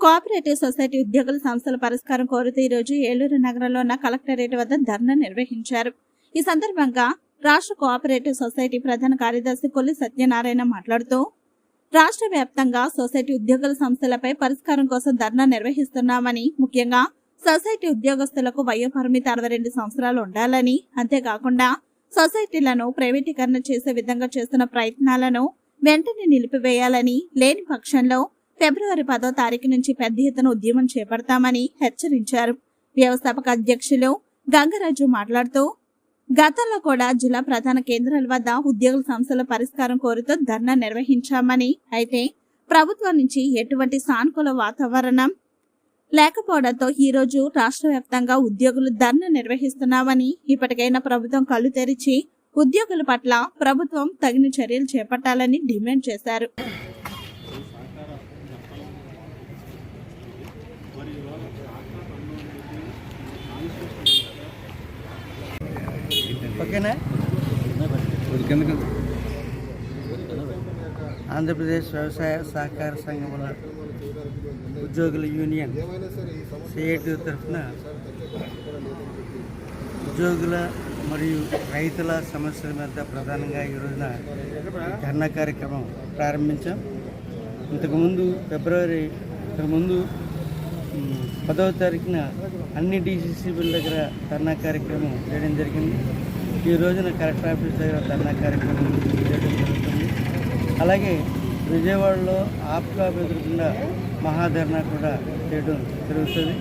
Cooperative society ఉద్యోగుల సంస్థల పరిష్కారం కోరుతూ ఈ రోజు ఏలూరు నగరంలో ఉన్న కలెక్టరేట్ వద్ద ధర్నా నిర్వహించారు. ఈ సందర్భంగా రాష్ట్ర కోఆపరేటివ్ సొసైటీ ప్రధాన కార్యదర్శి కొల్లి సత్యనారాయణ మాట్లాడుతూ రాష్ట్ర వ్యాప్తంగా సొసైటీ ఉద్యోగుల సంస్థలపై పరిష్కారం కోసం ధర్నా నిర్వహిస్తున్నామని ముఖ్యంగా సొసైటీ ఉద్యోగస్తులకు వయోపరిమితి అరవై రెండు సంవత్సరాలు ఉండాలని అంతేకాకుండా సొసైటీలను ప్రైవేటీకరణ చేసే విధంగా చేస్తున్న ప్రయత్నాలను వెంటనే నిలిపివేయాలని లేని పక్షంలో ఫిబ్రవరి పదో తారీఖు నుంచి పెద్ద ఎత్తున ఉద్యమం చేపడతామని హెచ్చరించారు. వ్యవస్థాపక అధ్యక్షులు గంగరాజు మాట్లాడుతూ గతంలో కూడా జిల్లా ప్రధాన కేంద్రాల వద్ద ఉద్యోగుల సమస్యల పరిష్కారం కోరుతూ ధర్నా నిర్వహించామని అయితే ప్రభుత్వం నుంచి ఎటువంటి సానుకూల వాతావరణం లేకపోవడంతో ఈ రోజు రాష్ట్ర వ్యాప్తంగా ఉద్యోగులు ధర్నా నిర్వహిస్తున్నామని ఇప్పటికైనా ప్రభుత్వం కళ్ళు తెరిచి ఉద్యోగుల పట్ల ప్రభుత్వం తగిన చర్యలు చేపట్టాలని డిమాండ్ చేశారు. ఓకేనా? ఆంధ్రప్రదేశ్ వ్యవసాయ సహకార సంఘముల ఉద్యోగుల యూనియన్ సిఐటి తరఫున ఉద్యోగుల మరియు రైతుల సమస్యల మీద ప్రధానంగా ఈ రోజున ధర్నా కార్యక్రమం ప్రారంభించాం. ఇంతకుముందు ఫిబ్రవరి ఇంతకుముందు పదవ తారీఖున అన్ని డీసీసీబీల దగ్గర ధర్నా కార్యక్రమం చేయడం జరిగింది. ఈ రోజున కలెక్టర్ ఆఫీస్ దగ్గర ధర్నా కార్యక్రమం చేయడం జరుగుతుంది. అలాగే విజయవాడలో ఆప్కాప్ ఎదురుకుండా మహాధర్నా కూడా చేయడం జరుగుతుంది.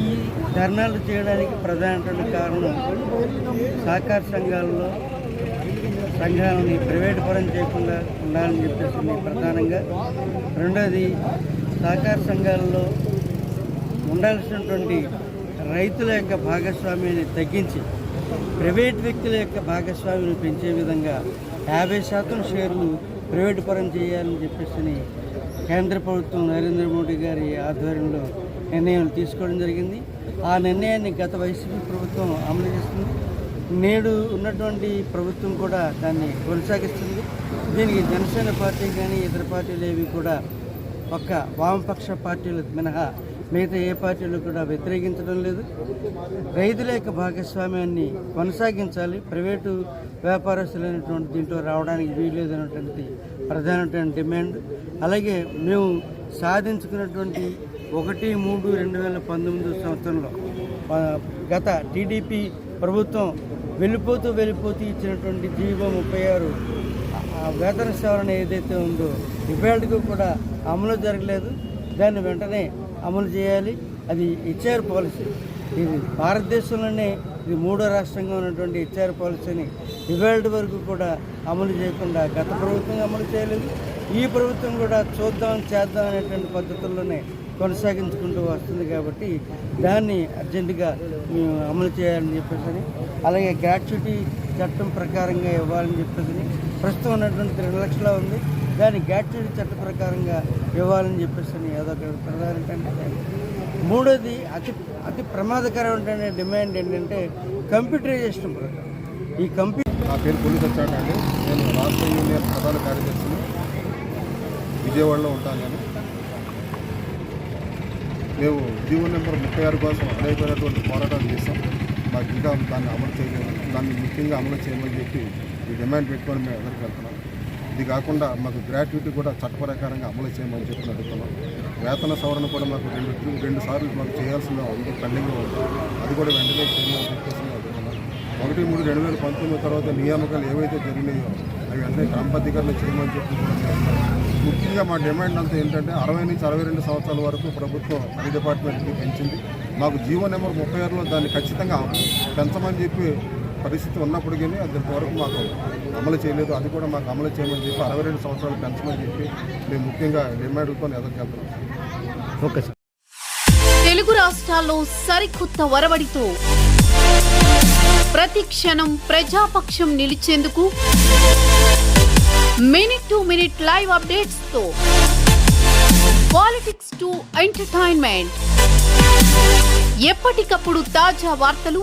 ఈ ధర్నాలు చేయడానికి ప్రధానమైన కారణం సహకార సంఘాలలో సంఘాలని ప్రైవేట్ పరం చేయకుండా ఉండాలని చెప్పేసి ప్రధానంగా. రెండోది సహకార సంఘాలలో ఉండాల్సినటువంటి రైతుల యొక్క భాగస్వామ్యాన్ని తగ్గించి ప్రైవేట్ వ్యక్తుల యొక్క భాగస్వామ్యాన్ని పెంచే విధంగా యాభై శాతం షేర్లు ప్రైవేటు పరం చేయాలని చెప్పేసి కేంద్ర ప్రభుత్వం నరేంద్ర మోడీ గారి ఆధ్వర్యంలో నిర్ణయం తీసుకోవడం జరిగింది. ఆ నిర్ణయాన్ని గత వైసీపీ ప్రభుత్వం అమలు చేస్తుంది. నేడు ఉన్నటువంటి ప్రభుత్వం కూడా దాన్ని కొనసాగిస్తుంది. దీనికి జనసేన పార్టీ కానీ ఇతర పార్టీలు ఏవి కూడా ఒక్క వామపక్ష పార్టీలు మినహా మిగతా ఏ పార్టీలు కూడా వ్యతిరేకించడం లేదు. రైతుల యొక్క భాగస్వామ్యాన్ని కొనసాగించాలి. ప్రైవేటు వ్యాపారస్తులైనటువంటి దీంట్లో రావడానికి వీల్లేదు అనేటువంటి ప్రధానమైన డిమాండ్. అలాగే మేము సాధించుకున్నటువంటి ఒకటి మూడు రెండు వేల పంతొమ్మిది సంవత్సరంలో గత టీడీపీ ప్రభుత్వం వెళ్ళిపోతూ వెళ్ళిపోతూ ఇచ్చినటువంటి జీవో ముప్పై ఆరు వేతన సవరణ ఏదైతే ఉందో ఇప్పటికీ కూడా అమలు జరగలేదు. దాన్ని వెంటనే అమలు చేయాలి. అది హెచ్ఆర్ పాలసీ. ఇది భారతదేశంలోనే ఇది మూడో రాష్ట్రంగా ఉన్నటువంటి హెచ్ఆర్ పాలసీని ఇవాళ వరకు కూడా అమలు చేయకుండా గత ప్రభుత్వం అమలు చేయలేదు. ఈ ప్రభుత్వం కూడా చూద్దాం చేద్దాం అనేటువంటి పద్ధతుల్లోనే కొనసాగించుకుంటూ వస్తుంది కాబట్టి దాన్ని అర్జెంటుగా మేము అమలు చేయాలని చెప్పేసి అలాగే గ్రాట్యుటీ చట్టం ప్రకారంగా ఇవ్వాలని చెప్పేసి ప్రస్తుతం ఉన్నటువంటి రెండు లక్షల ఉంది. దాన్ని గ్రాట్యుటీ చట్ట ప్రకారంగా ఇవ్వాలని చెప్పేసి అదొక ప్రధాన మూడోది అతి అతి ప్రమాదకరమైన డిమాండ్ ఏంటంటే కంప్యూటరైజేషన్ ప్రకారం. ఈ కంప్యూటర్ నా పేరు పోలీస్ వచ్చాడు అండి. నేను రాష్ట్ర యూనియన్ ప్రధాన కార్యదర్శిని. విజయవాడలో ఉంటాను నేను. మేము జీవో నెంబర్ ముప్పై ఆరు కోసం అనేకమైనటువంటి పోరాటాలు చేస్తాం మాకు ఇంకా దాన్ని అమలు చేయలేదు. దాన్ని ముఖ్యంగా అమలు చేయమని చెప్పి ఈ డిమాండ్ పెట్టుకొని మేము ఎదురుకు వెళ్తున్నాం. ఇది కాకుండా మాకు గ్రాట్యుటీ కూడా చట్టప్రకారంగా అమలు చేయమని చెప్పి అడుగుతున్నాం. వేతన సవరణ కూడా మాకు రెండు రెండు సార్లు మాకు చేయాల్సిన ఉంది పెండింగ్లో ఉంది అది కూడా వెంటనే చేయమని చెప్పేసి అడుగుతున్నాం. ఒకటి మూడు రెండు వేల పంతొమ్మిది తర్వాత నియామకాలు ఏవైతే జరిగినాయో అవి వెంటనే క్రమబద్ధీకరణ చేయమని చెప్పి ముఖ్యంగా మా డిమాండ్ అంతా ఏంటంటే అరవై నుంచి అరవై రెండు సంవత్సరాల వరకు ప్రభుత్వం ఐ డిపార్ట్మెంట్కి పెంచింది. మాకు జీవో నెంబర్ ముప్పై ఆరులో దాన్ని ఖచ్చితంగా పెంచమని చెప్పి పరిస్థితి ఉన్నప్పటికీ అది వరకు మాకు అమలు చేయలేదు. అది కూడా మాకు అమలు చేయమని చెప్పి అరవై రెండు సంవత్సరాలు పెంచమని చెప్పి మేము ముఖ్యంగా డిమాండ్తో ఎదుర్కెళ్తున్నాం ఓకే సార్. తెలుగు రాష్ట్రాల్లో సరికొత్త వరవడితో ప్రతి క్షణం ప్రజాపక్షం నిలిచేందుకు మినిట్ టు మినిట్ లైవ్ అప్డేట్స్తో పాలిటిక్స్ టు ఎంటర్టైన్మెంట్. ఎప్పటికప్పుడు తాజా వార్తలు